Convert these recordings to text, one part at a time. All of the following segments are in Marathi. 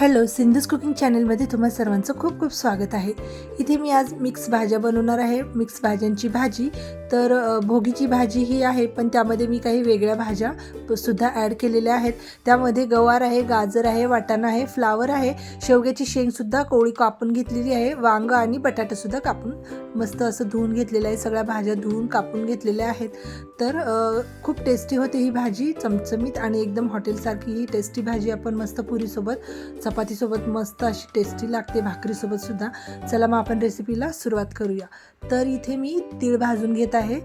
हॅलो सिंधूज कुकिंग चॅनलमध्ये तुम्हा सर्वांचं खूप खूप स्वागत आहे. इथे मी आज मिक्स भाज्या बनवणार आहे. मिक्स भाज्यांची भाजी तर भोगीची भाजी ही आहे पण त्यामध्ये मी काही वेगळ्या भाज्या सुद्धा ॲड केलेल्या आहेत. त्यामध्ये गवार आहे गाजर आहे वाटाणा आहे फ्लावर आहे. शेवग्याची शेंगसुद्धा कोळी कापून घेतलेली आहे. वांग आणि बटाटासुद्धा कापून मस्त असं धुवून घेतलेलं आहे. सगळ्या भाज्या धुवून कापून घेतलेल्या आहेत. तर खूप टेस्टी होते ही भाजी. चमचमीत आणि एकदम हॉटेलसारखी ही टेस्टी भाजी. आपण मस्त पुरीसोबत चपातीसोबत मस्त अशी टेस्टी लागते भाकरीसोबत सुद्धा. चला मग आपण रेसिपीला सुरुवात करूया. तर इथे मी तीळ भाजून घेत आहे.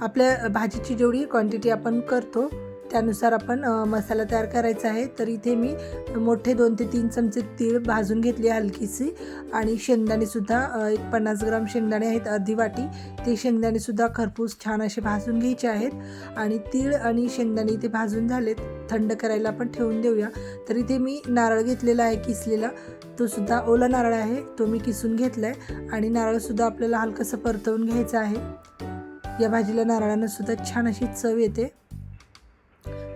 आपल्या भाजीची जेवढी क्वांटिटी आपण करतो त्यानुसार आपण मसाला तयार करायचा आहे. तर इथे मी मोठे दोन ते तीन चमचे तीळ भाजून घेतली हलकीशी. आणि शेंगदाणेसुद्धा एक पन्नास ग्राम शेंगदाणे आहेत अर्धी वाटी. ते शेंगदाणेसुद्धा खरपूस छान असे भाजून घ्यायचे आहेत. आणि तीळ आणि शेंगदाणे इथे भाजून झालेत. थंड करायला आपण ठेवून देऊया. तर इथे मी नारळ घेतलेला आहे किसलेला. तो सुद्धा ओला नारळ आहे. तो मी किसून घेतला आहे आणि नारळसुद्धा आपल्याला हलकंसं परतवून घ्यायचं आहे. या भाजीला नारळानं सुद्धा छान अशी चव येते.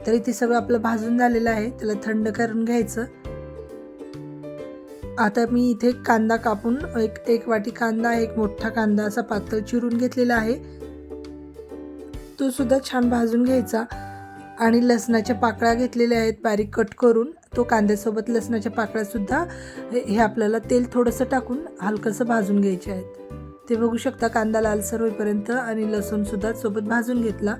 तर इथे सगळं आपलं भाजून झालेलं आहे त्याला थंड करून घ्यायचं. आता मी इथे कांदा कापून एक एक वाटी कांदा एक मोठा कांदा असा पातळ चिरून घेतलेला आहे. तो सुद्धा छान भाजून घ्यायचा. आणि लसणाच्या पाकळ्या घेतलेल्या आहेत बारीक कट करून. तो कांद्यासोबत लसणाच्या पाकळ्यासुद्धा हे हे आपल्याला तेल थोडंसं टाकून हलकंसं भाजून घ्यायचे आहेत. ते बघू शकता कांदा लालसर होईपर्यंत आणि लसूणसुद्धा सोबत भाजून घेतला.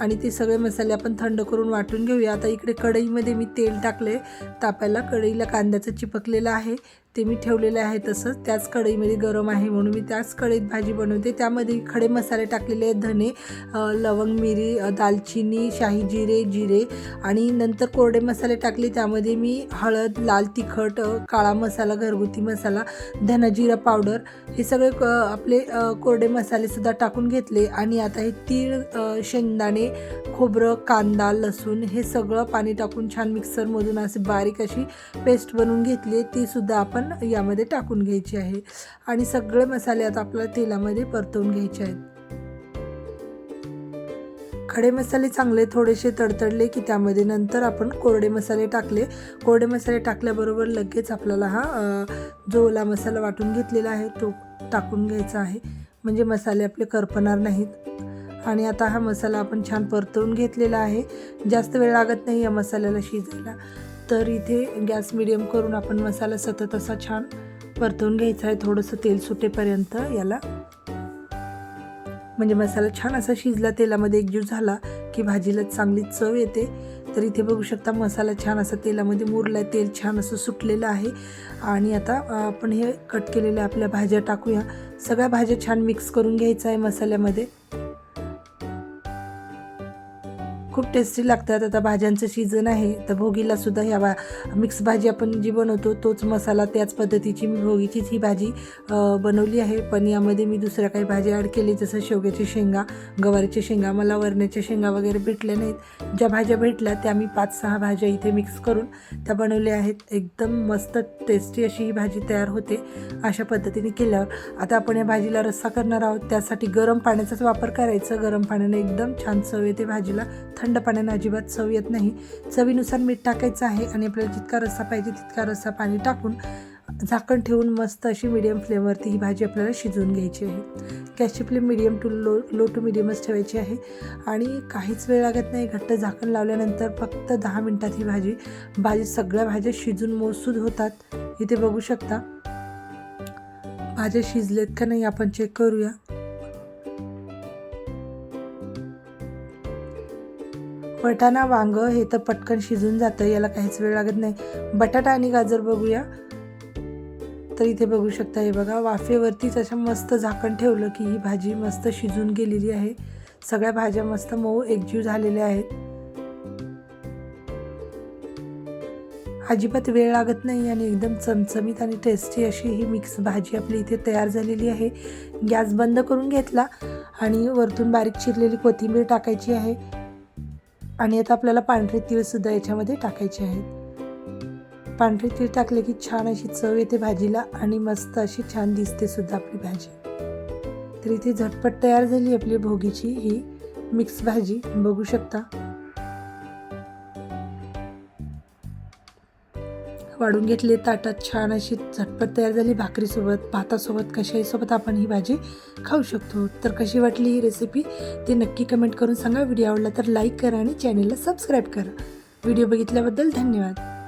आणि ते सगळे मसाले आपण थंड करून वाटून घेऊया. आता इकडे कढईमध्ये मी तेल टाकले तापायला कढईला कांद्याचं चिपकलेलं आहे. ते मी ठेवलेलं आहे तसंच. त्याच कढईमध्ये गरम आहे म्हणून मी त्याच कढईत भाजी बनवते. त्यामध्ये खडे मसाले टाकलेले आहेत धने लवंग मिरी दालचिनी शाही जिरे जिरे आणि नंतर कोरडे मसाले टाकले. त्यामध्ये मी हळद लाल तिखट काळा मसाला घरगुती मसाला धनाजिरा पावडर हे सगळे क- आपले कोरडे मसालेसुद्धा टाकून घेतले. आणि आता हे तीळ शेंगदाणे खोबरं कांदा लसूण हे सगळं पाणी टाकून छान मिक्सरमधून असे बारीक अशी पेस्ट बनवून घेतली ती सुद्धा आपण यामध्ये टाकून घ्यायची आहे. आणि सगळे मसाले आता आपल्याला तेलामध्ये परतवून घ्यायचे आहेत. खडे मसाले चांगले थोडेसे तडतडले की त्यामध्ये नंतर आपण कोरडे मसाले टाकले. कोरडे मसाले टाकल्याबरोबर लगेच आपल्याला हा जो ओला मसाला वाटून घेतलेला आहे तो टाकून घ्यायचा आहे. म्हणजे मसाले आपले करपणार नाहीत. आणि आता हा मसाला आपण छान परतवून घेतलेला आहे. जास्त वेळ लागत नाही या मसाल्याला शिजायला. तर इथे गॅस मिडियम करून आपण मसाला सतत असा छान परतवून घ्यायचा आहे. थोडंसं तेल सुटेपर्यंत याला. म्हणजे मसाला छान असा शिजला तेलामध्ये एकजीव झाला की भाजीला चांगली चव येते. तर इथे बघू शकता मसाला छान असा तेलामध्ये मुरला आहे तेल छान असं सुटलेलं आहे. आणि आता आपण हे कट केलेल्या आपल्या भाज्या टाकूया. सगळ्या भाज्या छान मिक्स करून घ्यायचं आहे मसाल्यामध्ये. खूप टेस्टी लागतात. आता भाज्यांचं सीझन आहे तर भोगीला सुद्धा ह्या भा मिक्स भाजी आपण जी बनवतो तोच मसाला त्याच पद्धतीची मी भोगीचीच ही भाजी बनवली आहे. पण यामध्ये मी दुसऱ्या काही भाज्या ॲड केली जसं शेवग्याची शेंगा गवारीच्या शेंगा. मला वरण्याच्या शेंगा वगैरे भेटल्या नाहीत. ज्या भाज्या भेटल्या त्या मी पाच सहा भाज्या इथे मिक्स करून त्या बनवल्या आहेत. एकदम मस्त टेस्टी अशी ही भाजी तयार होते अशा पद्धतीने केल्यावर. आता आपण या भाजीला रस्सा करणार आहोत. त्यासाठी गरम पाण्याचाच वापर करायचा. गरम पाण्याने एकदम छान चव येते भाजीला. थंड पाण्यानं अजिबात चव येत नाही. चवीनुसार मीठ टाकायचं आहे आणि आपल्याला जितका रस्सा पाहिजे तितका रस्सा पाणी टाकून झाकण ठेवून मस्त अशी मिडियम फ्लेमवरती ही भाजी आपल्याला शिजवून घ्यायची आहे. गॅसची flame medium to low low to मिडियमच ठेवायची आहे. आणि काहीच वेळ लागत नाही घट्ट झाकण लावल्यानंतर फक्त दहा मिनटात ही भाजी भाजी सगळ्या भाज्या शिजून मोसूद होतात. इथे बघू शकता. भाज्या शिजलेत का नाही आपण चेक करूया. वटाणा वांग हे तर पटकन शिजून जातं याला काहीच वेळ लागत नाही. बटाटा आणि गाजर बघूया. तर इथे बघू शकता हे बघा वाफेवरतीच अशा मस्त झाकण ठेवलं की ही भाजी मस्त शिजून गेलेली आहे. सगळ्या भाज्या मस्त मऊ एकजीव झालेल्या आहेत. अजिबात वेळ लागत नाही आणि एकदम चमचमीत आणि टेस्टी अशी ही मिक्स भाजी आपली इथे तयार झालेली आहे. गॅस बंद करून घेतला आणि वरतून बारीक चिरलेली कोथिंबीर टाकायची आहे. आणि आता आपल्याला पांढरे तीळसुद्धा याच्यामध्ये टाकायचे आहेत पांढरे तीळ टाकले की छान अशी चव येते भाजीला आणि मस्त अशी छान दिसते सुद्धा आपली भाजी. तर इथे झटपट तयार झाली आपली भोगीची ही मिक्स भाजी. बघू शकता. वाढून घेतली. ताटात छान अशी झटपट तयार झाली. भाकरीसोबत भातासोबत कशाहीसोबत आपण ही भाजी खाऊ शकतो? तर कशी वाटली ही रेसिपी ते नक्की कमेंट करून सांगा. व्हिडिओ आवडला तर लाईक करा आणि चॅनेलला सबस्क्राईब करा. व्हिडिओ बघितल्याबद्दल धन्यवाद.